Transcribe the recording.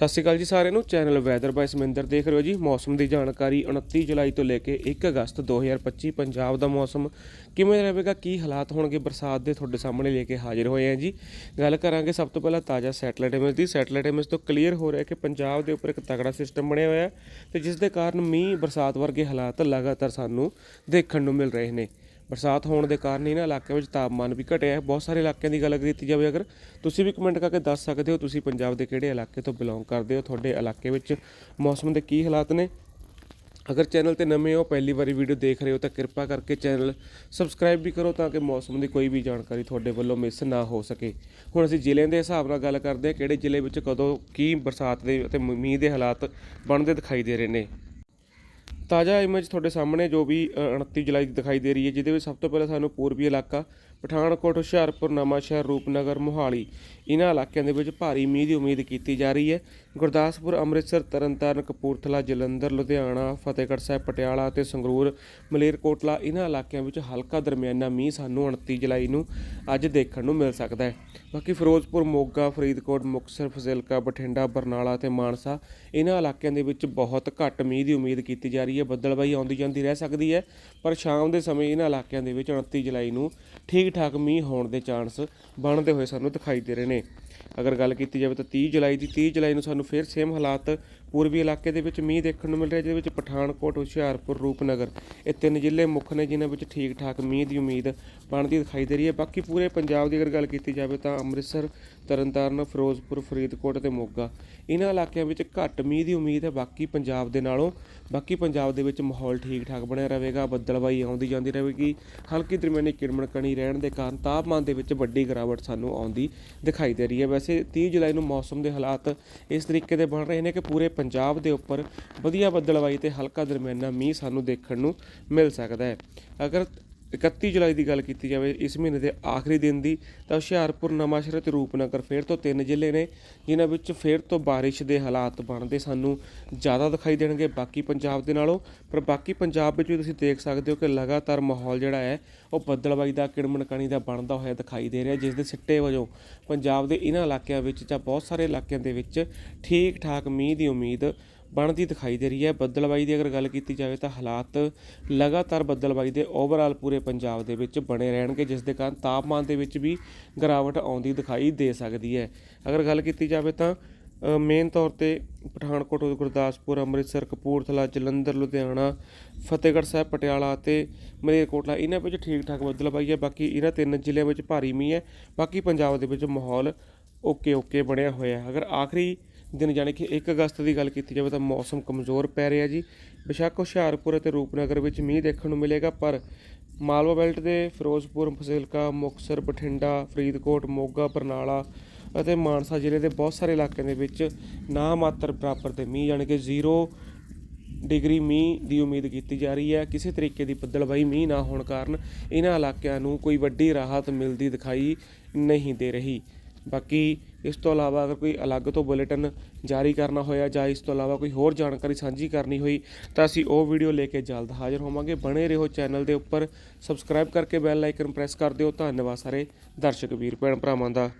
ਸਤਿ ਸ਼੍ਰੀ ਅਕਾਲ ਜੀ ਸਾਰਿਆਂ ਨੂੰ। ਚੈਨਲ ਵੈਦਰ ਬਾਈ ਸਮਿੰਦਰ ਦੇਖ ਰਹੇ ਹੋ ਜੀ। ਮੌਸਮ ਦੀ ਜਾਣਕਾਰੀ 29 ਜੁਲਾਈ ਤੋਂ ਲੈ ਕੇ 1 ਅਗਸਤ 2025 ਪੰਜਾਬ ਦਾ ਮੌਸਮ ਕਿਵੇਂ ਰਹੇਗਾ, ਕੀ ਹਾਲਾਤ ਹੋਣਗੇ, ਬਰਸਾਤ ਦੇ ਤੁਹਾਡੇ ਸਾਹਮਣੇ ਲੈ ਕੇ ਹਾਜ਼ਰ ਹੋਏ ਹਾਂ ਜੀ। ਗੱਲ ਕਰਾਂਗੇ ਸਭ ਤੋਂ ਪਹਿਲਾਂ ਤਾਜ਼ਾ ਸੈਟਲਾਈਟ ਇਮੇਜ ਦੀ। ਸੈਟਲਾਈਟ ਇਮੇਜ ਤੋਂ ਕਲੀਅਰ ਹੋ ਰਿਹਾ ਕਿ ਪੰਜਾਬ ਦੇ ਉੱਪਰ ਇੱਕ ਤਗੜਾ ਸਿਸਟਮ ਬਣਿਆ ਹੋਇਆ ਹੈ ਤੇ ਜਿਸ ਦੇ ਕਾਰਨ ਮੀਂਹ, ਬਰਸਾਤ ਵਰਗੇ ਹਾਲਾਤ ਲਗਾਤਾਰ ਸਾਨੂੰ ਦੇਖਣ ਨੂੰ ਮਿਲ ਰਹੇ ਨੇ। ਬਰਸਾਤ ਹੋਣ ਦੇ ਕਾਰਨ ਇਹਨਾਂ ਇਲਾਕਿਆਂ ਵਿੱਚ ਤਾਪਮਾਨ ਵੀ ਘਟਿਆ ਹੈ। ਬਹੁਤ ਸਾਰੇ ਇਲਾਕਿਆਂ ਦੀ ਗੱਲ ਕੀਤੀ ਜਾਵੇ, ਅਗਰ ਤੁਸੀਂ ਵੀ ਕਮੈਂਟ ਕਰਕੇ ਦੱਸ ਸਕਦੇ ਹੋ, ਤੁਸੀਂ ਪੰਜਾਬ ਦੇ ਕਿਹੜੇ ਇਲਾਕੇ ਤੋਂ ਬਿਲੋਂਗ ਕਰਦੇ ਹੋ, ਤੁਹਾਡੇ ਇਲਾਕੇ ਵਿੱਚ ਮੌਸਮ ਦੇ ਕੀ ਹਾਲਾਤ ਨੇ? ਅਗਰ ਚੈਨਲ ਤੇ ਨਵੇਂ ਹੋ, ਪਹਿਲੀ ਵਾਰੀ ਵੀਡੀਓ ਦੇਖ ਰਹੇ ਹੋ, ਤਾਂ ਕਿਰਪਾ ਕਰਕੇ ਚੈਨਲ ਸਬਸਕ੍ਰਾਈਬ ਵੀ ਕਰੋ ਤਾਂ ਕਿ ਮੌਸਮ ਦੀ ਕੋਈ ਵੀ ਜਾਣਕਾਰੀ ਤੁਹਾਡੇ ਵੱਲੋਂ ਮਿਸ ਨਾ ਹੋ ਸਕੇ। ਹੁਣ ਅਸੀਂ ਜ਼ਿਲ੍ਹਿਆਂ ਦੇ ਹਿਸਾਬ ਨਾਲ ਗੱਲ ਕਰਦੇ ਹਾਂ, ਕਿਹੜੇ ਜ਼ਿਲ੍ਹੇ ਵਿੱਚ ਕਦੋਂ ਕੀ ਬਰਸਾਤ ਦੇ ਅਤੇ ਮੀਂਹ ਦੇ ਹਾਲਾਤ ਬਣਦੇ ਦਿਖਾਈ ਦੇ ਰਹੇ ਨੇ। ਤਾਜ਼ਾ ਇਮੇਜ ਤੁਹਾਡੇ ਸਾਹਮਣੇ ਜੋ ਵੀ ਅ, 29 ਜੁਲਾਈ ਦੀ ਦਿਖਾਈ ਦੇ ਰਹੀ ਹੈ ਜਿਹਦੇ ਵਿੱਚ ਸਭ ਤੋਂ ਪਹਿਲਾਂ ਸਾਨੂੰ ਪੂਰਬੀ ਇਲਾਕਾ ਪਠਾਨਕੋਟ, ਹੁਸ਼ਿਆਰਪੁਰ, ਨਵਾਂਸ਼ਹਿਰ, ਰੂਪਨਗਰ, ਮੋਹਾਲੀ। ਇਹਨਾਂ ਇਲਾਕਿਆਂ ਦੇ ਵਿੱਚ ਭਾਰੀ ਮੀਂਹ ਦੀ ਉਮੀਦ ਕੀਤੀ ਜਾ ਰਹੀ ਹੈ। ਗੁਰਦਾਸਪੁਰ, ਅੰਮ੍ਰਿਤਸਰ, ਤਰਨਤਾਰਨ, ਕਪੂਰਥਲਾ, ਜਲੰਧਰ, ਲੁਧਿਆਣਾ, ਫਤਿਹਗੜ੍ਹ ਸਾਹਿਬ, ਪਟਿਆਲਾ ਅਤੇ ਸੰਗਰੂਰ ਮਲੇਰਕੋਟਲਾ ਇਹਨਾਂ ਇਲਾਕਿਆਂ ਵਿੱਚ ਹਲਕਾ ਦਰਮਿਆਨਾ ਮੀਂਹ ਸਾਨੂੰ 29 ਜੁਲਾਈ ਨੂੰ ਅੱਜ ਦੇਖਣ ਨੂੰ ਮਿਲ ਸਕਦਾ ਹੈ। ਬਾਕੀ ਫਿਰੋਜ਼ਪੁਰ, ਮੋਗਾ, ਫਰੀਦਕੋਟ, ਮੁਕਤਸਰ, ਫਜ਼ਿਲਕਾ, ਬਠਿੰਡਾ, ਬਰਨਾਲਾ ਅਤੇ ਮਾਨਸਾ ਇਹਨਾਂ ਇਲਾਕਿਆਂ ਦੇ ਵਿੱਚ ਬਹੁਤ ਘੱਟ ਮੀਂਹ ਦੀ ਉਮੀਦ ਕੀਤੀ ਜਾ ਰਹੀ ਹੈ। ਬੱਦਲਬਾਈ ਆਉਂਦੀ ਜਾਂਦੀ ਰਹਿ ਸਕਦੀ ਹੈ, ਪਰ ਸ਼ਾਮ ਦੇ ਸਮੇਂ ਇਹਨਾਂ ਇਲਾਕਿਆਂ ਦੇ ਵਿੱਚ 29 ਜੁਲਾਈ ਨੂੰ ਠੀਕ ਠੀਕ ਠਾਕ ਮੀਂਹ ਹੋਣ ਦੇ ਚਾਂਸ ਬਣਦੇ ਹੋਏ ਸਾਨੂੰ ਦਿਖਾਈ ਦੇ ਰਹੇ ਨੇ। ਅਗਰ ਗੱਲ ਕੀਤੀ ਜਾਵੇ ਤਾਂ 30 ਜੁਲਾਈ ਦੀ 30 ਜੁਲਾਈ ਨੂੰ ਸਾਨੂੰ ਫਿਰ ਸੇਮ ਹਾਲਾਤ ਪੂਰਬੀ ਇਲਾਕੇ ਦੇ ਵਿੱਚ ਮੀਂਹ ਦੇਖਣ ਨੂੰ ਮਿਲ ਰਿਹਾ, ਜਿਹਦੇ ਵਿੱਚ ਪਠਾਨਕੋਟ, ਹੁਸ਼ਿਆਰਪੁਰ, ਰੂਪਨਗਰ ਇਹ ਤਿੰਨ ਜ਼ਿਲ੍ਹੇ ਮੁੱਖ ਨੇ, ਜਿਨ੍ਹਾਂ ਵਿੱਚ ਠੀਕ ਠਾਕ ਮੀਂਹ ਦੀ ਉਮੀਦ ਬਣਦੀ ਦਿਖਾਈ ਦੇ ਰਹੀ ਹੈ। ਬਾਕੀ ਪੂਰੇ ਪੰਜਾਬ ਦੀ ਅਗਰ ਗੱਲ ਕੀਤੀ ਜਾਵੇ ਤਾਂ ਅੰਮ੍ਰਿਤਸਰ, ਤਰਨਤਾਰਨ, ਫਿਰੋਜ਼ਪੁਰ, ਫਰੀਦਕੋਟ ਤੇ ਮੋਗਾ ਇਹਨਾਂ ਇਲਾਕਿਆਂ ਵਿੱਚ ਘੱਟ ਮੀਂਹ ਦੀ ਉਮੀਦ ਹੈ। ਬਾਕੀ ਪੰਜਾਬ ਦੇ ਨਾਲੋਂ, ਬਾਕੀ ਪੰਜਾਬ ਦੇ ਵਿੱਚ ਮਾਹੌਲ ਠੀਕ ਠਾਕ ਬਣਿਆ ਰਹੇਗਾ ਬੱਦਲਬਾਈ ਆਉਂਦੀ ਜਾਂਦੀ ਰਹੇਗੀ, ਹਲਕੀ ਦਰਮਿਆਨੀ ਕਿਰਮਣ ਕਣੀ ਰਹਿਣ ਦੇ ਕਾਰਨ ਤਾਪਮਾਨ ਦੇ ਵਿੱਚ ਵੱਡੀ ਗਿਰਾਵਟ ਸਾਨੂੰ ਆਉਂਦੀ ਦਿਖਾਈ ਦੇ ਰਹੀ ਹੈ। ਵੈਸੇ 30 ਜੁਲਾਈ ਨੂੰ ਮੌਸਮ ਦੇ ਹਾਲਾਤ ਇਸ ਤਰੀਕੇ ਦੇ ਬਣ ਰਹੇ ਨੇ ਕਿ ਪੂਰੇ ਪੰਜਾਬ ਦੇ ਉੱਪਰ ਵਧੀਆ ਬੱਦਲਬਾਈ ਤੇ ਹਲਕਾ ਦਰਮਿਆਨਾ ਮੀਂਹ ਸਾਨੂੰ ਦੇਖਣ ਨੂੰ ਮਿਲ ਸਕਦਾ ਹੈ। ਅਗਰ 31 ਜੁਲਾਈ ਦੀ ਗੱਲ ਕੀਤੀ ਜਾਵੇ, ਇਸ ਮਹੀਨੇ ਦੇ ਆਖਰੀ ਦਿਨ ਦੀ, ਤਾਂ ਹੁਸ਼ਿਆਰਪੁਰ ਨਵਾਂਸ਼ਹਿਰ ਤੇ ਰੂਪਨਗਰ ਫੇਰ ਤੋਂ ਤਿੰਨ ਜ਼ਿਲ੍ਹੇ ਨੇ, ਜਿਨ੍ਹਾਂ ਵਿੱਚ ਫੇਰ ਤੋਂ ਬਾਰਿਸ਼ ਦੇ ਹਾਲਾਤ ਬਣਦੇ ਸਾਨੂੰ ਜ਼ਿਆਦਾ ਦਿਖਾਈ ਦੇਣਗੇ। ਬਾਕੀ ਪੰਜਾਬ ਦੇ ਨਾਲੋਂ, ਪਰ ਬਾਕੀ ਪੰਜਾਬ ਵਿੱਚ ਵੀ ਤੁਸੀਂ ਦੇਖ ਸਕਦੇ ਹੋ ਕਿ ਲਗਾਤਾਰ ਮਾਹੌਲ ਜਿਹੜਾ ਹੈ, ਉਹ ਬੱਦਲਬਾਈ ਦਾ ਕਿਣਮਣਕਾਣੀ ਦਾ ਬਣਦਾ ਹੋਇਆ ਦਿਖਾਈ ਦੇ ਰਿਹਾ। ਜਿਸ ਦੇ ਸਿੱਟੇ ਵਜੋਂ ਪੰਜਾਬ ਦੇ ਇਹਨਾਂ ਇਲਾਕਿਆਂ ਵਿੱਚ ਜਾਂ ਬਹੁਤ ਸਾਰੇ ਇਲਾਕਿਆਂ ਦੇ ਵਿੱਚ ਠੀਕ ਠਾਕ ਮੀਂਹ ਦੀ ਉਮੀਦ ਬਣਦੀ ਦਿਖਾਈ ਦੇ ਰਹੀ ਹੈ। ਬੱਦਲਬਾਈ ਦੀ ਅਗਰ ਗੱਲ ਕੀਤੀ ਜਾਵੇ ਤਾਂ ਹਾਲਾਤ ਲਗਾਤਾਰ ਬੱਦਲਬਾਈ ਦੇ ਓਵਰਆਲ ਪੂਰੇ ਪੰਜਾਬ ਦੇ ਵਿੱਚ ਬਣੇ ਰਹਿਣਗੇ, ਜਿਸ ਦੇ ਕਾਰਨ ਤਾਪਮਾਨ ਦੇ ਵਿੱਚ ਵੀ ਗਿਰਾਵਟ ਆਉਂਦੀ ਦਿਖਾਈ ਦੇ ਸਕਦੀ ਹੈ। ਅਗਰ ਗੱਲ ਕੀਤੀ ਜਾਵੇ ਤਾਂ ਮੇਨ ਤੌਰ ਤੇ ਪਠਾਨਕੋਟ, ਗੁਰਦਾਸਪੁਰ, ਅੰਮ੍ਰਿਤਸਰ, ਕਪੂਰਥਲਾ, ਜਲੰਧਰ, ਲੁਧਿਆਣਾ, ਫਤਿਹਗੜ੍ਹ ਸਾਹਿਬ, ਪਟਿਆਲਾ ਅਤੇ ਮਲੇਰਕੋਟਲਾ, ਇਹਨਾਂ ਵਿੱਚ ਠੀਕ ਠਾਕ ਬੱਦਲਬਾਈ ਹੈ। ਬਾਕੀ ਇਹਨਾਂ ਤਿੰਨ ਜ਼ਿਲ੍ਹਿਆਂ ਵਿੱਚ ਭਾਰੀ ਮੀਂਹ ਹੈ। ਬਾਕੀ ਪੰਜਾਬ ਦੇ ਵਿੱਚ ਮਾਹੌਲ ਓਕੇ ਓਕੇ ਬਣਿਆ ਹੋਇਆ ਹੈ। ਅਗਰ ਆਖਰੀ ਦਿਨ ਜਾਣੀ ਕਿ 1 ਅਗਸਤ ਦੀ ਗੱਲ ਕੀਤੀ ਜਾਵੇ ਤਾਂ ਮੌਸਮ ਕਮਜ਼ੋਰ ਪੈ ਰਿਹਾ ਜੀ। ਬੇਸ਼ੱਕ ਹੁਸ਼ਿਆਰਪੁਰ ਅਤੇ ਰੂਪਨਗਰ ਵਿੱਚ ਮੀਂਹ ਦੇਖਣ ਨੂੰ ਮਿਲੇਗਾ, ਪਰ ਮਾਲਵਾ ਬੈਲਟ ਦੇ ਫਿਰੋਜ਼ਪੁਰ ਫਜ਼ਿਲਕਾ ਮੁਕਤਸਰ, ਬਠਿੰਡਾ, ਫਰੀਦਕੋਟ, ਮੋਗਾ, ਬਰਨਾਲਾ ਅਤੇ ਮਾਨਸਾ ਜ਼ਿਲ੍ਹੇ ਦੇ ਬਹੁਤ ਸਾਰੇ ਇਲਾਕਿਆਂ ਦੇ ਵਿੱਚ ਨਾ ਮਾਤਰ ਬਰਾਬਰ ਤੇ ਮੀਂਹ ਯਾਨੀ ਕਿ 0 ਡਿਗਰੀ ਮੀਂਹ ਦੀ ਉਮੀਦ ਕੀਤੀ ਜਾ ਰਹੀ ਹੈ। ਕਿਸੇ ਤਰੀਕੇ ਦੀ ਬੱਦਲਬਾਈ ਮੀਂਹ ਨਾ ਹੋਣ ਕਾਰਨ ਇਹਨਾਂ ਇਲਾਕਿਆਂ ਨੂੰ ਕੋਈ ਵੱਡੀ ਰਾਹਤ ਮਿਲਦੀ ਦਿਖਾਈ ਨਹੀਂ ਦੇ ਰਹੀ। ਬਾਕੀ ਇਸ ਤੋਂ ਇਲਾਵਾ ਅਗਰ ਕੋਈ ਅਲੱਗ ਤੋਂ ਬੁਲੇਟਿਨ ਜਾਰੀ ਕਰਨਾ ਹੋਇਆ ਜਾਂ ਇਸ ਤੋਂ ਇਲਾਵਾ ਕੋਈ ਹੋਰ ਜਾਣਕਾਰੀ ਸਾਂਝੀ ਕਰਨੀ ਹੋਈ ਤਾਂ ਅਸੀਂ ਉਹ ਵੀਡੀਓ ਲੈ ਕੇ ਜਲਦ ਹਾਜ਼ਰ ਹੋਵਾਂਗੇ। ਬਣੇ ਰਹੋ ਚੈਨਲ ਦੇ ਉੱਪਰ, ਸਬਸਕ੍ਰਾਈਬ ਕਰਕੇ ਬੈਲ ਆਈਕਨ ਪ੍ਰੈਸ ਕਰ ਦਿਓ। ਧੰਨਵਾਦ ਸਾਰੇ ਦਰਸ਼ਕ ਵੀਰ, ਭੈਣ ਭਰਾਵਾਂ ਦਾ।